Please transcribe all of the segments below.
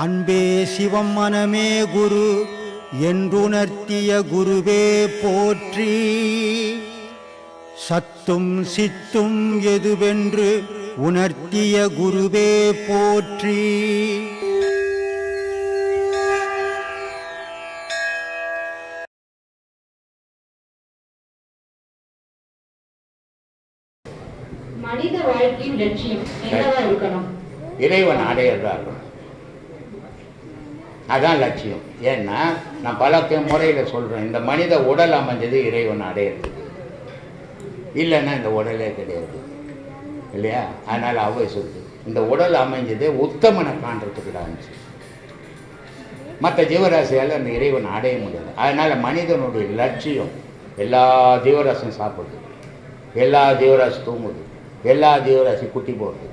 அன்பே சிவம் மனமே குரு என்றுணர்த்திய குருவே போற்றி. சத்தும் சித்தும் எதுவென்று உணர்த்திய குருவே போற்றி. மனித வாழ்க்கையின் லட்சியம் என்னவா இருக்கணும்? இறைவன் அடையிறதா இருக்கணும் அதான் லட்சியம். ஏன்னா நான் பல முறையில் சொல்கிறேன் இந்த மனித உடல் அமைஞ்சது இறைவன் அடையிறது. இல்லைன்னா இந்த உடலே கிடையாது. இல்லையா? அதனால் அவை சொல்லுது. இந்த உடல் அமைஞ்சது உத்தமனை காண்றதுக்கு இருந்துச்சு மற்ற ஜீவராசியால் அந்த இறைவன் அடைய முடியாது அதனால் மனிதனுடைய லட்சியம் எல்லா ஜீவராசியும் சாப்பிடுது. எல்லா ஜீவராசி தூங்குது. எல்லா ஜீவராசி குட்டி போடுது.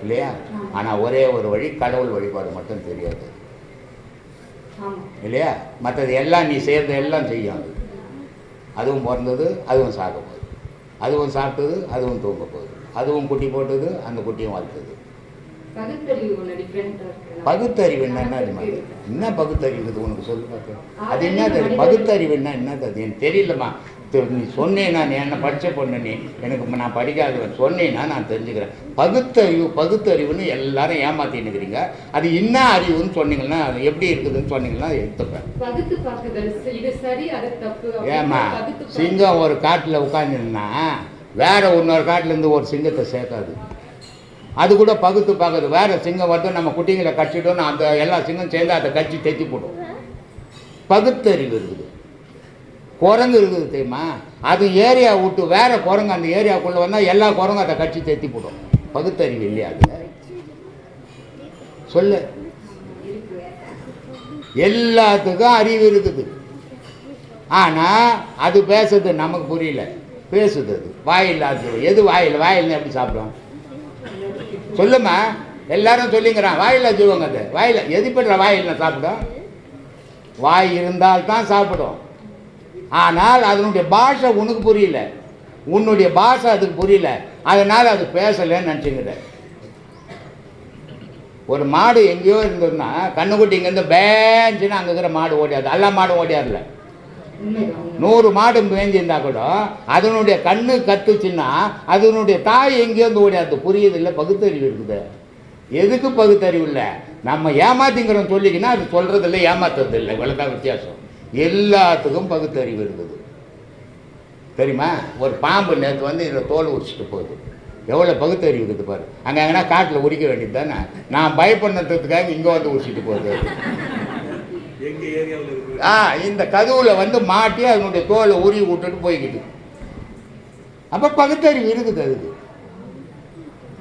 இல்லையா? ஆனால் ஒரே ஒரு வழி கடவுள் வழிபாடு மட்டும் தெரியாது. இல்லையா? மற்றது எல்லாம் நீ செய்கிறது எல்லாம் செய்யும் அது. அதுவும் பிறந்தது அதுவும் சாக போகுது. அதுவும் சாப்பிட்டது அதுவும் தூங்க போகுது. அதுவும் குட்டி போட்டது அந்த குட்டியும் வளர்த்தது. பகுத்தறிவு பகுத்தறிவு என்னன்னா அது மாதிரி என்ன பகுத்தறிவு உனக்கு? சொல்லு பார்க்க அது என்னது? அது பகுத்தறிவுன்னா என்னது அது எனக்கு தெரியலம்மா. நீ சொன்னேன்னா நீ என்ன படித்த பொண்ணு நீ எனக்கு நான் படிக்காதவன் சொன்னேன்னா நான் தெரிஞ்சுக்கிறேன். பகுத்தறிவு பகுத்தறிவுன்னு எல்லாரும் ஏமாத்தின்னு இருக்கிறீங்க. அது என்ன அறிவுன்னு சொன்னீங்கன்னா அது எப்படி இருக்குதுன்னு சொன்னீங்கன்னா எடுத்துப்பேன். ஏமா சிங்கம் ஒரு காட்டில் உட்காந்துருந்தா வேற இன்னொரு காட்டிலேருந்து ஒரு சிங்கத்தை சேர்க்காது. அது கூட பகுத்து பார்க்குது. வேற சிங்கம் வந்து நம்ம குட்டிங்களை கட்டிட்டோன்னு அந்த எல்லா சிங்கம் சேர்ந்து அதை கட்சி தைச்சி போடும். பகுத்தறிவு இருக்குது. குரங்கு இருக்குது தெரியுமா? அது ஏரியா விட்டு வேறு குரங்கு அந்த ஏரியாவுக்குள்ளே வந்தால் எல்லா குரங்கும் அதை கட்சி தேத்தி போடும். பகுத்தறிவு இல்லையா அது சொல்லு. எல்லாத்துக்கும் அறிவு இருக்குது. ஆனால் அது பேசுறது நமக்கு புரியல. பேசுது அது வாயில்லாது எது வாயில் வாயில் எப்படி சாப்பிடும்? சொல்லுமா. எல்லாரும் சொல்லிங்கிறான் வாயில் ஜீவங்க அது. வாயில் எது பெற்ற வாயில் சாப்பிடும்? வாய் இருந்தால்தான் சாப்பிடும். ஆனால் அதனுடைய பாஷை உனக்கு புரியல. உன்னுடைய பாஷை அதுக்கு புரியல. அதனால் அது பேசலைன்னு நினச்சிக்கிற. ஒரு மாடு எங்கேயோ இருந்ததுன்னா கண்ணுக்குட்டி இங்கேருந்து பேஞ்சுன்னு அங்கே இருக்கிற மாடு ஓடியாது. எல்லா மாடும் உண்மை. நூறு மாடு மேய்ஞ்சிருந்தா கூட அதனுடைய கண்ணு கத்துச்சுன்னா அதனுடைய தாய் எங்கேயிருந்து ஓடியாது. புரியுது இல்லை பகுத்தறிவு இருக்குது. எதுக்கு பகுத்தறிவு இல்லை? நம்ம ஏமாத்திங்கிறோம் சொல்லிக்கினா அது சொல்றது இல்லை ஏமாத்துறது இல்லை இவ்வளோதான் வித்தியாசம். எல்லாத்துக்கும் பகுத்தறிவு இருக்குது தெரியுமா? ஒரு பாம்பு நேற்று வந்து இதில் தோல் உரிச்சிட்டு போகுது. எவ்வளோ பகுத்தறிவு இருக்குது பாரு. அங்கே எங்கன்னா காட்டில் உரிக்க வேண்டியது தானே? நான் பயப்படுறதுக்காக இங்கே வந்து உரிச்சிட்டு போகுது. ஆ இந்த கதவுல வந்து மாட்டி அதனுடைய தோலை உருவி விட்டுட்டு போய்கிட்டு. அப்போ பகுத்தறிவு இருக்குது அதுக்கு.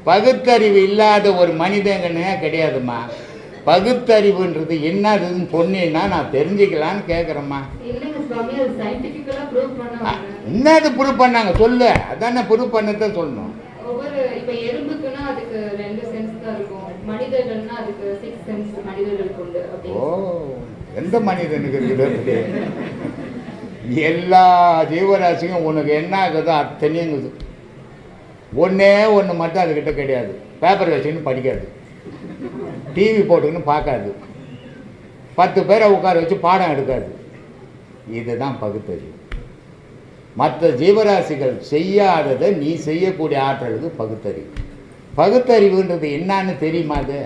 பகுத்தறிவு இல்லாத ஒரு மனிதங்கன்னே கிடையாதும்மா. பகுத்தறிவுன்றது என்னதுன்னு சொன்னீங்கன்னா நான் தெரிஞ்சுக்கலான்னு கேட்குறேம்மா என்னது ப்ரூவ் பண்ணாங்க? சொல்லு. அதானே ப்ரூவ் பண்ணதான் சொல்லணும். ஓ எந்த மனிதனுக்கு இருக்குது எல்லா ஜீவராசியும் உனக்கு என்ன ஆகுதோ அத்தனையுங்குது ஒன்றே ஒன்று மட்டும் அதுக்கிட்ட கிடையாது. பேப்பர் வச்சுன்னு படிக்காது. டிவி போட்டுக்கின்னு பார்க்காது. பத்து பேரை உட்கார வச்சு பாடம் எடுக்காது. இதுதான் பகுத்தறிவு மற்ற ஜீவராசிகள் செய்யாததை நீ செய்யக்கூடிய ஆற்றலுக்கு பகுத்தறிவு பகுத்தறிவுன்றது என்னன்னு தெரியுமா அது?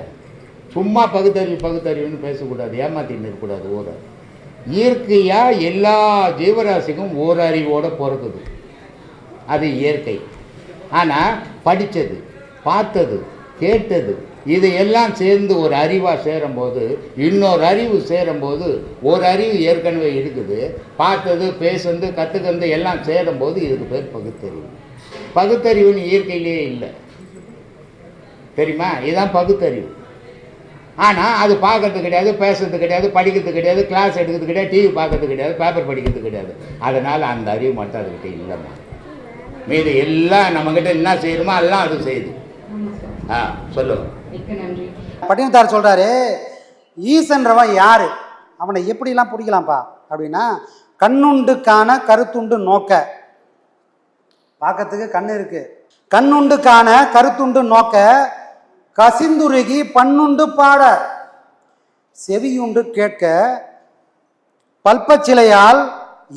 சும்மா பகுத்தறிவு பகுத்தறிவுன்னு பேசக்கூடாது ஏமாத்தின்னு இருக்கக்கூடாது ஊரை இயற்கையாக எல்லா ஜீவராசிக்கும் ஓரறிவோடு அறிவோடு பிறக்குது. அது இயற்கை. ஆனால் படித்தது பார்த்தது கேட்டது இதையெல்லாம் சேர்ந்து ஒரு அறிவாக சேரும்போது இன்னொரு அறிவு சேரும்போது ஒரு அறிவு ஏற்கனவே இருக்குது. பார்த்தது பேசுனது கற்றுக்கிறது எல்லாம் சேரும்போது இதுக்கு பேர் பகுத்தறிவு. பகுத்தறிவுன்னு இயற்கையிலேயே இல்லை. தெரியுமா? இதுதான் பகுத்தறிவு. ஆனால் அது பார்க்கறது கிடையாது பேசுறது கிடையாது படிக்கிறது கிடையாது கிளாஸ் எடுக்கிறது கிடையாது டிவி பார்க்கறது கிடையாது பேப்பர் படிக்கிறது கிடையாது. அதனால் அந்த அறிவு மட்டும் அதுக்கிட்ட இல்லைம்மா. மீது எல்லாம் நம்மக்கிட்ட என்ன செய்யணுமோ எல்லாம் அது செய்யுது. ஆ சொல்லு. பட்டினத்தார் சொல்கிறாரு ஈசன்றவன் யார்? அவனை எப்படிலாம் பிடிக்கலாம்ப்பா? அப்படின்னா கண்ணுண்டு காண கருத்துண்டு நோக்க. பார்க்கறதுக்கு கண் இருக்கு. கண்ணுண்டு காண கருத்துண்டு நோக்க கசிந்துருகி பண்ணுண்டு பாட செவியுண்டு கேட்க பல்பச்சிலையால்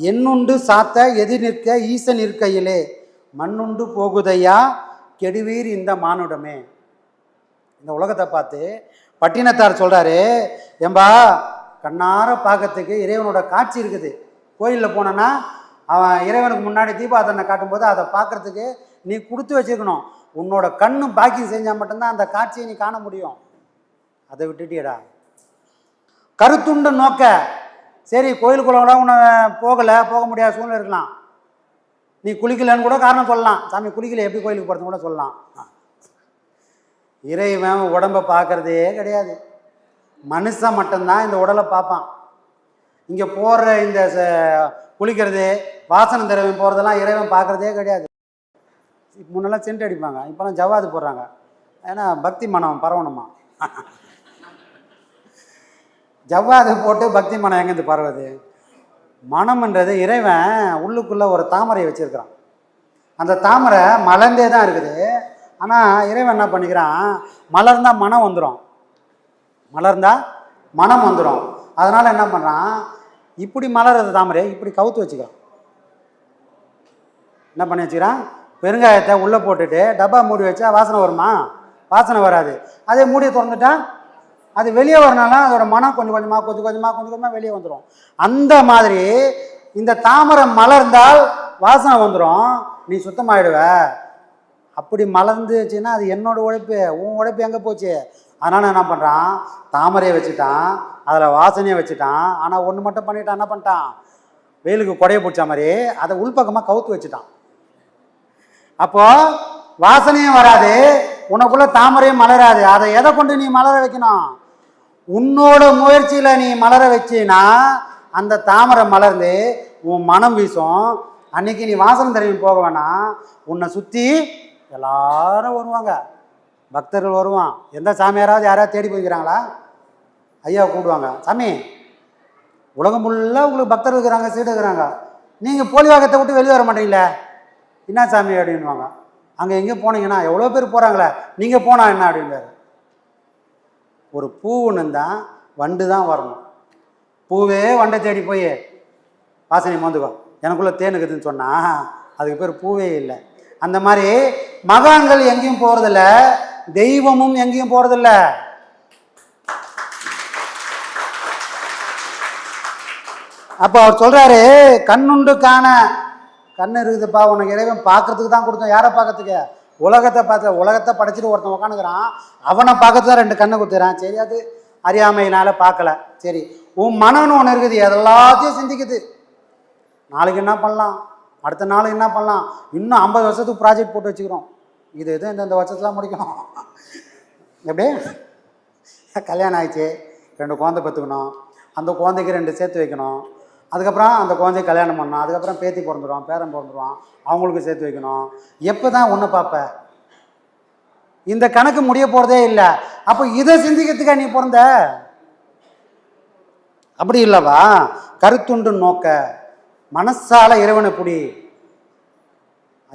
எண்ணுண்டு சாத்த எதிர் நிற்க ஈசன் இருக்கையிலே மண்ணுண்டு போகுதையா கெடுவீர் இந்த மானுடமே. இந்த உலகத்தை பார்த்து பட்டினத்தார் சொல்கிறாரு ஏம்பா கண்ணார பார்க்கறதுக்கு இறைவனோட காட்சி இருக்குது. கோயிலில் போனோன்னா அவன் இறைவனுக்கு முன்னாடி தீபாதனை காட்டும்போது அதை பார்க்குறதுக்கு நீ கொடுத்து வச்சிருக்கணும். உன்னோட கண்ணு பாக்கி செஞ்சால் மட்டும்தான் அந்த காட்சியை நீ காண முடியும். அதை விட்டுட்டியடா. கருத்துண்டு நோக்க. சரி கோயிலுக்குள்ள கூட உன்னை போகலை போக முடியாத சூழ்நிலை இருக்கலாம். நீ குளிக்கலன்னு கூட காரணம் சொல்லலாம். சாமி குளிக்கல எப்படி கோயிலுக்கு போகிறதுன்னு கூட சொல்லலாம். இறைவன் உடம்பை பார்க்கறதே கிடையாது. மனுஷன் மட்டும்தான் இந்த உடலை பார்ப்பான். இங்கே போடுற இந்த ச- குளிக்கிறது வாசனம் திரவியம் போகிறதெல்லாம் இறைவன் பார்க்குறதே கிடையாது. முன்னெல்லாம் சென்ட் அடிப்பாங்க இப்போலாம் ஜவாது போடுறாங்க. ஏன்னா பக்தி மனம் பரவணுமா? ஜவ்வாது போட்டு பக்தி மனம் எங்கேருந்து பரவுது? மனம்ன்றது இறைவன் உள்ளுக்குள்ளே ஒரு தாமரையை வச்சுருக்கிறான். அந்த தாமரை மலர்ந்தே தான் இருக்குது. ஆனால் இறைவன் என்ன பண்ணிக்கிறான்? மலர்ந்தால் மனம் வந்துடும் மலர்ந்தால் மனம் வந்துடும் அதனால் என்ன பண்ணுறான் இப்படி மலர்றது தாமரை இப்படி கவுத்து வச்சுக்கிறான். என்ன பண்ணி வச்சுக்கிறான்? பெருங்காயத்தை உள்ளே போட்டுட்டு டப்பா மூடி வச்சா வாசனை வருமா? வாசனை வராது. அதே மூடியை திறந்துட்டா அது வெளியே வரனால அதோட மனம் கொஞ்சம் கொஞ்சமாக கொஞ்சம் கொஞ்சமாக கொஞ்சம் கொஞ்சமாக வெளியே வந்துடும் அந்த மாதிரி இந்த தாமரை மலர்ந்தால் வாசனை வந்துடும் நீ சுத்தமாயிடுவ. அப்படி மலர்ந்துச்சுன்னா அது என்னோட உழைப்பு உன் உழைப்பு எங்கே போச்சு? அதனால் என்ன பண்ணுறான் தாமரையை வச்சுட்டான் அதில் வாசனையை வச்சுட்டான் ஆனால் ஒன்று மட்டும் பண்ணிட்டான் என்ன பண்ணிட்டான்? வெயிலுக்கு கொடைய பிடிச்ச மாதிரி அதை உள்பக்கமாக கவுத்து வச்சுட்டான். அப்போது வாசனையும் வராது உனக்குள்ளே தாமரையும் மலராது. அதை எதை கொண்டு நீ மலர வைக்கணும்? உன்னோட முயற்சியில் நீ மலர வச்சினா அந்த தாமரை மலர்ந்து உன் மனம் வீசும். அன்னைக்கு நீ வாசனை தெரியும் போக வேணாம். உன்னை சுற்றி எல்லாரும் வருவாங்க. பக்தர்கள் வருவான். எந்த சாமியாராவது யாராவது தேடி போய்க்கிறாங்களா? ஐயா கூப்பிடுவாங்க. சாமி உலகம் ஃபுல்லாக உங்களுக்கு பக்தர் இருக்கிறாங்க சீடு இருக்கிறாங்க. நீங்கள் போலிவாகத்தை விட்டு வெளியே வர மாட்டீங்களே என்ன சாமி அப்படின்வாங்க அங்கே எங்கே போனீங்கன்னா எவ்வளோ பேர் போகிறாங்களே நீங்கள் போனா என்ன அப்படின்றாரு ஒரு பூ ஒன்று தான் வண்டு தான் வரணும். பூவே வண்டை தேடி போய். வாசனை மோந்துக்கோ எனக்குள்ளே தேன் இருக்குதுன்னு சொன்னால் அதுக்கு பேர் பூவே இல்லை. அந்த மாதிரி மகான்கள் எங்கேயும் போகிறதில்ல தெய்வமும் எங்கேயும் போகிறதில்ல அப்போ அவர் சொல்கிறாரு கண்ணுண்டு காண. கண் இருக்குதுப்பா உனக்கு இறைவன் பார்க்கறதுக்கு தான் கொடுத்தோம். யாரை பார்க்கறதுக்கு? உலகத்தை பார்த்து உலகத்தை படைச்சிட்டு ஒருத்தன் உட்காந்துக்கிறான் அவனை பார்க்கறது தான் ரெண்டு கண்ணை கொடுத்துறான் சரி அது அறியாமையினால பார்க்கல. சரி உன் மனம்னு ஒன்று இருக்குது எல்லாத்தையும் சிந்திக்குது. நாளைக்கு என்ன பண்ணலாம்? அடுத்த நாள் என்ன பண்ணலாம்? இன்னும் ஐம்பது வருஷத்துக்கு ப்ராஜெக்ட் போட்டு வச்சுக்கிறோம். இது இது இந்தந்த வருஷத்துல முடிக்கணும். எப்படி? கல்யாணம் ஆயிடுச்சு. ரெண்டு குழந்தை பெற்றுக்கணும். அந்த குழந்தைக்கு ரெண்டு சேர்த்து வைக்கணும். அதுக்கப்புறம் அந்த குழந்தைய கல்யாணம் பண்ணணும். அதுக்கப்புறம் பேத்தி பிறந்துடுவான் பேரன் பிறந்துடுவான் அவங்களுக்கு சேர்த்து வைக்கணும். எப்போ தான் ஒன்று பார்ப்ப? இந்த கணக்கு முடிய போகிறதே இல்லை. அப்போ இதை சிந்திக்கிறதுக்கா நீ பிறந்த? அப்படி இல்லவா? கருத்துண்டு நோக்க. மனசால இறைவனை புடி.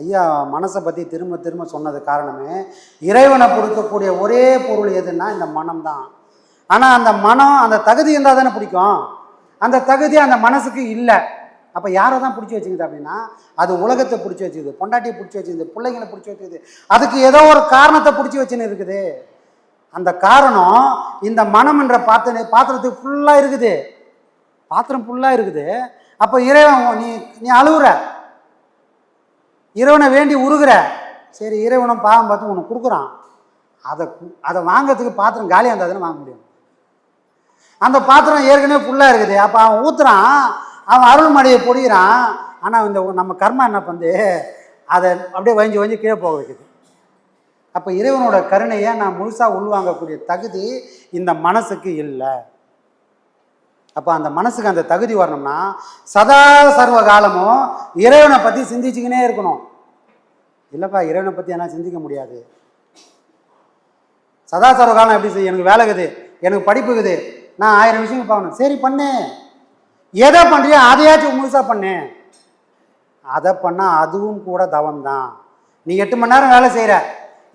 ஐயா மனசை பற்றி திரும்ப திரும்ப சொன்னது காரணமே இறைவனை கொடுக்கக்கூடிய ஒரே பொருள் எதுன்னா இந்த மனம்தான். ஆனால் அந்த மனம் அந்த தகுதி இருந்தால் தானே பிடிக்கும். அந்த தகுதி அந்த மனசுக்கு இல்லை. அப்போ யாரை தான் பிடிச்சி வச்சுக்குது அப்படின்னா அது உலகத்தை பிடிச்சி வச்சுக்குது பொண்டாட்டியை பிடிச்சி வச்சுக்குது பிள்ளைங்களை பிடிச்சி வச்சுக்குது. அதுக்கு ஏதோ ஒரு காரணத்தை பிடிச்சி வச்சுன்னு இருக்குது. அந்த காரணம் இந்த மனம் என்ற பாத்திர பாத்திரத்துக்கு ஃபுல்லாக இருக்குது. பாத்திரம் ஃபுல்லாக இருக்குது. அப்போ இறைவன் நீ நீ அழுகுற இறைவனை வேண்டி உருகுற. சரி இறைவனும் பாவம் பார்த்து உனக்கு கொடுக்குறான். அதை அதை வாங்கிறதுக்கு பாத்திரம் காலியாக இருந்தால் வாங்க முடியும்? அந்த பாத்திரம் ஏற்கனவே ஃபுல்லாக இருக்குது. அப்போ அவன் ஊற்றுறான் அவன் அருள்மடியை பொடிகிறான் ஆனால் இந்த நம்ம கர்மா என்ன பண்ணுது அதை அப்படியே வஞ்சி வஞ்சி கீழே போக வைக்குது. அப்போ இறைவனோட கருணையை நான் முழுசாக உள்வாங்கக்கூடிய தகுதி இந்த மனசுக்கு இல்லை. அப்போ அந்த மனசுக்கு அந்த தகுதி வரணும்னா சதா சர்வ காலமும் இறைவனை பற்றி சிந்திச்சுக்கினே இருக்கணும். இல்லைப்பா இறைவனை பற்றி என்ன சிந்திக்க முடியாது. சதா சர்வ காலம் எப்படி செய்ய எனக்கு வேலை இருக்குது எனக்கு படிப்பு இருக்குது நான் ஆயிரம் விஷயங்கள் பார்க்கணும். சரி பண்ணு. எதை பண்ணுறியோ அதையாச்சும் முழுசாக பண்ணு. அதை பண்ணால் அதுவும் கூட தவம் தான் நீ எட்டு மணி நேரம் வேலை செய்கிற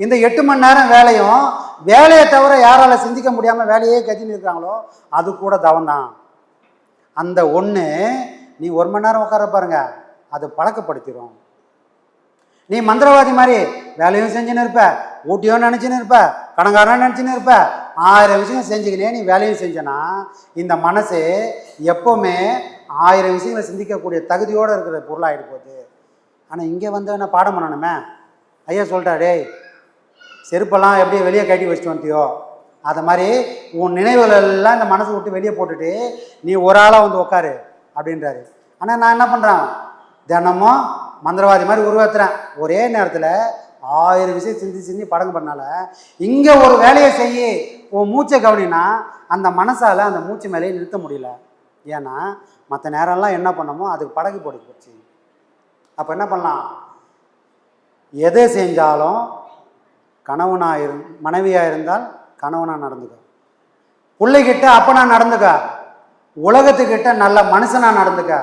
இந்த எட்டு மணி நேரம் வேலையும் வேலையை தவிர யாரால சிந்திக்க முடியாமல் வேலையே கத்தின்னு இருக்காங்களோ அது கூட தவம் தான் அந்த ஒன்று நீ ஒரு மணி நேரம் உட்கார பாருங்க அது பழக்கப்படுத்திடும் நீ மந்திரவாதி மாதிரி வேலையும் செஞ்சுன்னு இருப்ப ஊட்டியும் நினச்சின்னு இருப்ப கடங்காரன் நினச்சின்னு இருப்ப ஆயிரம் விஷயம் செஞ்சுக்கினே நீ வேலையும் செஞ்சனா இந்த மனசு எப்போவுமே ஆயிரம் விஷயங்களை சிந்திக்கக்கூடிய தகுதியோடு இருக்கிற பொருளாகிட்டு போகுது. ஆனால் இங்கே வந்து என்ன பாடம் பண்ணணுமே? ஐயா சொல்லிட்டா செருப்பெல்லாம் எப்படி வெளியே கட்டி வச்சுட்டு வந்தியோ அதை மாதிரி உன் நினைவுகள் எல்லாம் இந்த மனசை விட்டு வெளியே போட்டுட்டு நீ ஒரு ஆளாக வந்து உட்காரு அப்படின்றாரு. ஆனால் நான் என்ன பண்ணுறேன் தினமும் மந்திரவாதி மாதிரி உருவாத்துறேன் ஒரே நேரத்தில் ஆயிரம் விஷயம் சிந்தி சிந்தி படங்கு பண்ணால இங்கே ஒரு வேலையை செய்ய உன் மூச்சை கவனினா அந்த மனசால் அந்த மூச்சு மேலேயே நிறுத்த முடியல. ஏன்னா மற்ற நேரம்லாம் என்ன பண்ணமோ அதுக்கு படகு போட்டு போச்சு. அப்போ என்ன பண்ணலாம்? எதை செஞ்சாலும் கணவனாக இரு மனைவியாக இருந்தால் கணவனாக நடந்துக்க. பிள்ளைகிட்ட அப்பனா நடந்துக்க. உலகத்துக்கிட்ட நல்ல மனுஷனாக நடந்துக்க.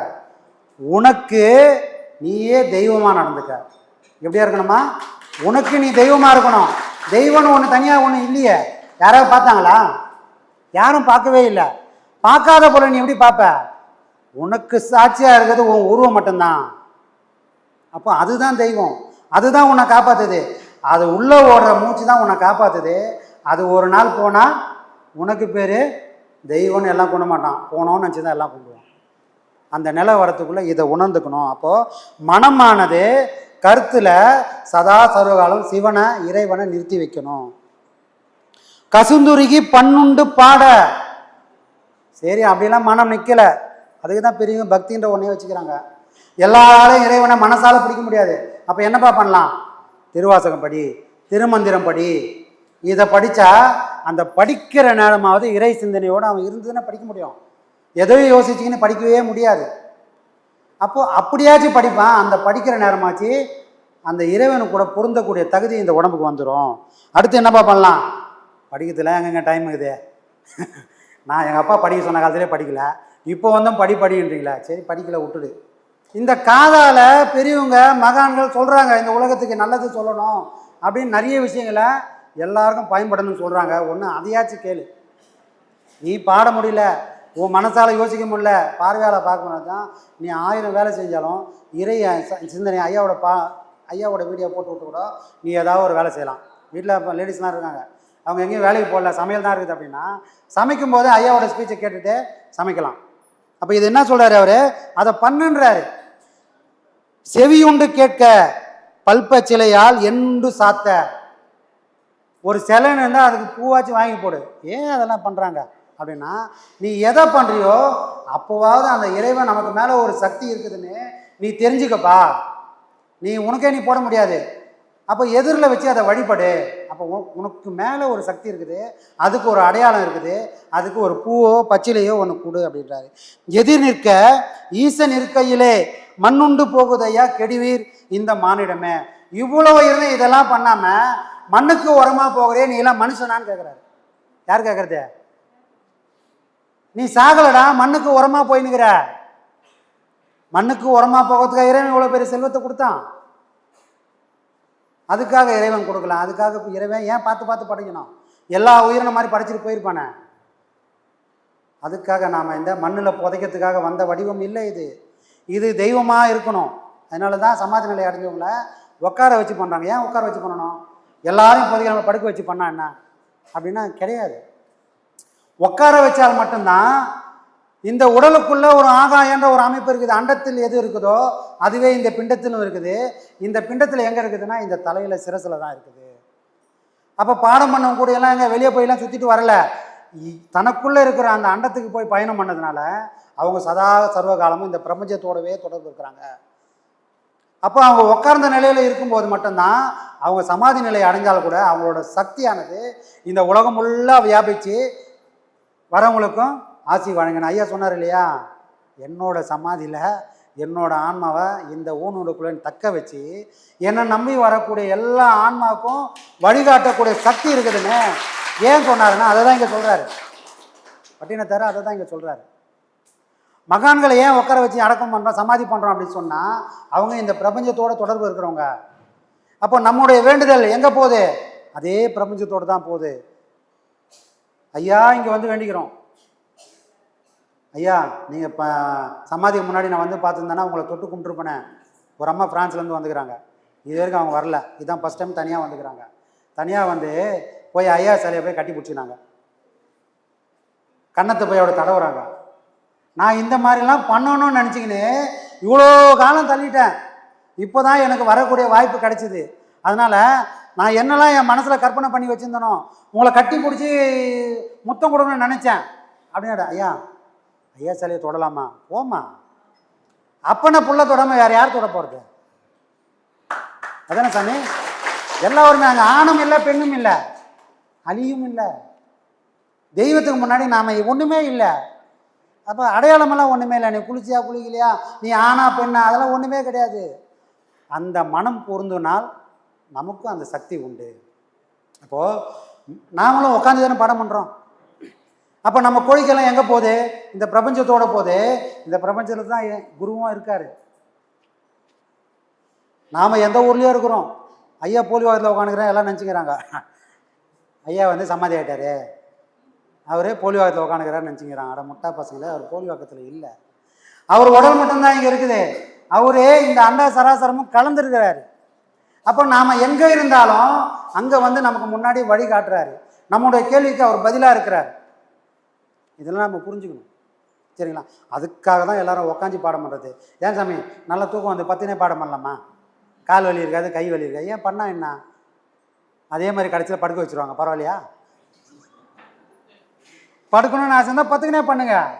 உனக்கு நீயே தெய்வமாக நடந்துக்க. எப்படியா இருக்கணுமா? உனக்கு நீ தெய்வமாக இருக்கணும். தெய்வம்னு ஒன்று தனியாக ஒன்று இல்லையே. யாராவது பார்த்தாங்களா? யாரும் பார்க்கவே இல்லை. பார்க்காத போல நீ எப்படி பார்ப்ப? உனக்கு சாட்சியாக இருக்கிறது உன் உருவம் மட்டும்தான். அப்போ அதுதான் தெய்வம். அதுதான் உன்னை காப்பாற்றுது அது உள்ளே ஓடுற மூச்சு தான் உன்னை காப்பாற்றுது அது ஒரு நாள் போனால் உனக்கு பேர் தெய்வம்னு எல்லாம் கொண்டு மாட்டான். போனோன்னு நினச்சி தான் எல்லாம் கொண்டுவான் அந்த நிலை வரத்துக்குள்ளே இதை உணர்ந்துக்கணும். அப்போது மனமானது கருத்தில் சதா சர்வகாலம் சிவனை இறைவனை நிறுத்தி வைக்கணும். கசுந்துருகி பண்ணுண்டு பாட. சரி அப்படிலாம் மனம் நிற்கல அதுக்கு தான் பெரியவங்க பக்தின்ற ஒன்றே வச்சுக்கிறாங்க. எல்லாராலையும் இறைவனை மனசால் பிடிக்க முடியாது. அப்போ என்னப்பா பண்ணலாம்? திருவாசகம் படி திருமந்திரம் படி இதை படித்தா அந்த படிக்கிற நேரமாவது இறை சிந்தனையோடு அவன் இருந்ததுன்னா படிக்க முடியும்? எதையும் யோசிச்சிங்கன்னு படிக்கவே முடியாது. அப்போது அப்படியாச்சும் படிப்பான். அந்த படிக்கிற நேரமாச்சு அந்த இறைவனுக்கு கூட பொருந்தக்கூடிய தகுதி இந்த உடம்புக்கு வந்துடும் அடுத்து என்னப்பா பண்ணலாம்? படிக்கிறதுல எங்கெங்க டைம் இருக்குது? நான் எங்கள் அப்பா படிக்க சொன்ன காலத்திலே படிக்கல. இப்போ வந்தும் படி படின்றீங்களா? சரி படிக்கல விட்டுடு. இந்த காதால் பெரியவங்க மகான்கள் சொல்கிறாங்க இந்த உலகத்துக்கு நல்லது சொல்லணும் அப்படின்னு நிறைய விஷயங்களை எல்லாருக்கும் பயன்படணும்னு சொல்கிறாங்க ஒன்று அதையாச்சும் கேளு. நீ பாட முடியல உன் மனசால் யோசிக்க முடியல பார்வையால் பார்க்கணும் தான் நீ ஆயிரம் வேலை செஞ்சாலும் இறை சிந்தனை ஐயாவோட பா ஐயாவோட வீடியோ போட்டு விட்டு கூட நீ ஏதாவது ஒரு வேலை செய்யலாம். வீட்டில் இப்போ லேடிஸ்லாம் இருக்காங்க. அவங்க எங்கேயும் வேலைக்கு போகல சமையல் தான் இருக்குது அப்படின்னா சமைக்கும் போது ஐயாவோட ஸ்பீச்சை கேட்டுட்டு சமைக்கலாம். அப்போ இது என்ன சொல்கிறாரு அவர்? அதை பண்ணுன்றாரு. செவியுண்டு கேட்க பல்ப சிலையால் எண்டு சாத்த. ஒரு சிலைன்னு இருந்தால் அதுக்கு பூவாச்சும் வாங்கி போடு. ஏன் அதெல்லாம் பண்ணுறாங்க அப்படின்னா நீ எதை பண்ணுறியோ அப்போவாவது அந்த இறைவன் நமக்கு மேலே ஒரு சக்தி இருக்குதுன்னு நீ தெரிஞ்சுக்கப்பா. நீ உனக்கே நீ போட முடியாது. அப்போ எதிரில் வச்சு அதை வழிபடு. அப்போ உனக்கு மேலே ஒரு சக்தி இருக்குது அதுக்கு ஒரு அடையாளம் இருக்குது அதுக்கு ஒரு பூவோ பச்சிலையோ ஒன்று கொடு அப்படின்றாரு. எதிர் நிற்க ஈசன் இருக்கையிலே மண்ணுண்டு போகுதையா கெடுவீர் இந்த மானிடமே. இவ்வளவு இருந்து இதெல்லாம் பண்ணாமல் மண்ணுக்கு உரமா போகிறே நீ எல்லாம் மனுஷனான்னு கேட்குறாரு யார் கேட்கறது நீ சாகலடா மண்ணுக்கு உரமா போயின்னுக்கிற. மண்ணுக்கு உரமா போகிறதுக்காக இறைவன் இவ்வளோ பெரிய செல்வத்தை கொடுத்தான்? அதுக்காக இறைவன் கொடுக்கலாம். அதுக்காக இறைவன் ஏன் பார்த்து பார்த்து படைக்கணும்? எல்லா உயிரின மாதிரி படைச்சிட்டு போயிருப்பானே. அதுக்காக நாம் இந்த மண்ணில் புதைக்கிறதுக்காக வந்த வடிவம் இல்லை இது. இது தெய்வமாக இருக்கணும். அதனால தான் சமாதி நிலை அடைஞ்சவங்கள உட்கார வச்சு பண்ணுறாங்க ஏன் உட்கார வச்சு பண்ணணும்? எல்லாரையும் நம்ம படுக்க வச்சு பண்ணா என்ன? அப்படின்னா கிடையாது. உட்கார வச்சால் மட்டும்தான் இந்த உடலுக்குள்ள ஒரு ஆகாயன்ற ஒரு அமைப்பு இருக்குது. அண்டத்தில் எது இருக்குதோ அதுவே இந்த பிண்டத்திலும் இருக்குது. இந்த பிண்டத்தில் எங்கே இருக்குதுன்னா இந்த தலையில் சிரசில் தான் இருக்குது. அப்போ பாடம் பண்ணவங்க கூட எல்லாம் எங்கே வெளியே போயெல்லாம் சுற்றிட்டு வரல? இ- தனக்குள்ளே இருக்கிற அந்த அண்டத்துக்கு போய் பயணம் பண்ணதுனால அவங்க சதா சர்வகாலமும் இந்த பிரபஞ்சத்தோடவே தொடர்பு இருக்கிறாங்க. அப்போ அவங்க உட்கார்ந்த நிலையில் இருக்கும்போது மட்டும்தான் அவங்க சமாதி நிலை அடைஞ்சால் கூட அவங்களோட சக்தியானது இந்த உலகம் ஃபுல்லாக வியாபித்து வரவங்களுக்கும் ஆசி வழங்கின ஐயா சொன்னார் இல்லையா? என்னோட சமாதியில் என்னோட ஆன்மாவை இந்த ஊனுடுக்குள்ளே தக்க வச்சு என்னை நம்பி வரக்கூடிய எல்லா ஆன்மாவுக்கும் வழிகாட்டக்கூடிய சக்தி இருக்குதுன்னு ஏன் சொன்னாருன்னா அதை தான் இங்கே சொல்கிறாரு பட்டினத்தார் அதை தான் இங்கே சொல்கிறாரு மகான்களை ஏன் உட்கார வச்சு அடக்கம் பண்ணுறோம் சமாதி பண்ணுறோம் அப்படின்னு சொன்னால் அவங்க இந்த பிரபஞ்சத்தோட தொடர்பு இருக்கிறவங்க. அப்போ நம்முடைய வேண்டுதல் எங்கே போகுது? அதே பிரபஞ்சத்தோடு தான் போகுது. ஐயா இங்கே வந்து வேண்டிக்கிறோம். ஐயா நீங்கள் இப்போ சமாதிக்கு முன்னாடி நான் வந்து பார்த்துருந்தேன்னா உங்களை தொட்டு கும்பிட்டுருப்பேனே. ஒரு அம்மா ஃப்ரான்ஸ்லேருந்து வந்துக்கிறாங்க. இது வரைக்கும் அவங்க வரல. இதுதான் ஃபஸ்ட் டைம் தனியாக வந்துக்கிறாங்க. தனியாக வந்து போய் ஐயா சிலையை போய் கட்டி பிடிச்சினாங்க. கன்னத்தை போய் அவட தடவுறாங்க. நான் இந்த மாதிரிலாம் பண்ணணும்னு நினச்சிக்கின்னு இவ்வளோ காலம் தள்ளிட்டேன். இப்போ தான் எனக்கு வரக்கூடிய வாய்ப்பு கிடைச்சிது. அதனால் நான் என்னெல்லாம் என் மனசில் கற்பனை பண்ணி வச்சுருந்தனோ உங்களை கட்டி பிடிச்சி முத்தம் கொடுக்கணும்னு நினச்சேன். அப்படின்னு ஐயா ஐயா சிலையை தொடலாமா? போமா அப்பனை புள்ள தொடாமல் வேறு யார் தொட போகிறது அதானே சாமி? எல்லாருமே அங்கே ஆணும் இல்லை பெண்ணும் இல்லை. அழியும் இல்லை. தெய்வத்துக்கு முன்னாடி நாம் ஒன்றுமே இல்லை. அப்போ அடையாளமெல்லாம் ஒன்றுமே இல்லை. நீ குளிச்சியா குளிக்கலையா? நீ ஆனா பெண்ணா? அதெல்லாம் ஒன்றுமே கிடையாது. அந்த மனம் பொருந்தினால் நமக்கும் அந்த சக்தி உண்டு. அப்போது நாமளும் உட்காந்து தானே படம் பண்ணுறோம் அப்போ நம்ம கோழிக்கெல்லாம் எங்கே போகுது? இந்த பிரபஞ்சத்தோட போகுது. இந்த பிரபஞ்சத்தில் தான் குருவும் இருக்கார். நாம் எந்த ஊர்லேயோ இருக்கிறோம். ஐயா போலியோகத்தில் உட்காந்துக்கிறேன் எல்லாம் நினச்சிக்கிறாங்க. ஐயா வந்து சமாதி ஆகிட்டாரு அவரே போலியோகத்தில் உட்காந்துக்கிறான்னு நினச்சிக்கிறாங்க. அட முட்டா பசங்களே அவர் போலியோகத்தில் இல்லை. அவர் உடல் மட்டும்தான் இங்கே இருக்குது. அவரே இந்த அண்டா சராசரமும் கலந்துருக்கிறாரு. அப்போ நாம் எங்கே இருந்தாலும் அங்கே வந்து நமக்கு முன்னாடி வழி காட்டுறாரு. நம்முடைய கேள்விக்கு அவர் பதிலாக இருக்கிறார். இதெல்லாம் நம்ம புரிஞ்சுக்கணும். சரிங்களா? அதுக்காக தான் எல்லாரும் உக்காஞ்சி பாடம் பண்ணுறது ஏன் சாமி? நல்ல தூக்கம் வந்து பத்தினே பாடம் பண்ணலாமா? கால் வலி இருக்காது கை வலி இருக்காது. ஏன் பண்ணால் என்ன? அதே மாதிரி கடைசியில் படுக்க வச்சுருவாங்க. பரவாயில்லையா? படுக்கணும்னு ஆசை இருந்தால் பத்துக்குனே பண்ணுங்கள்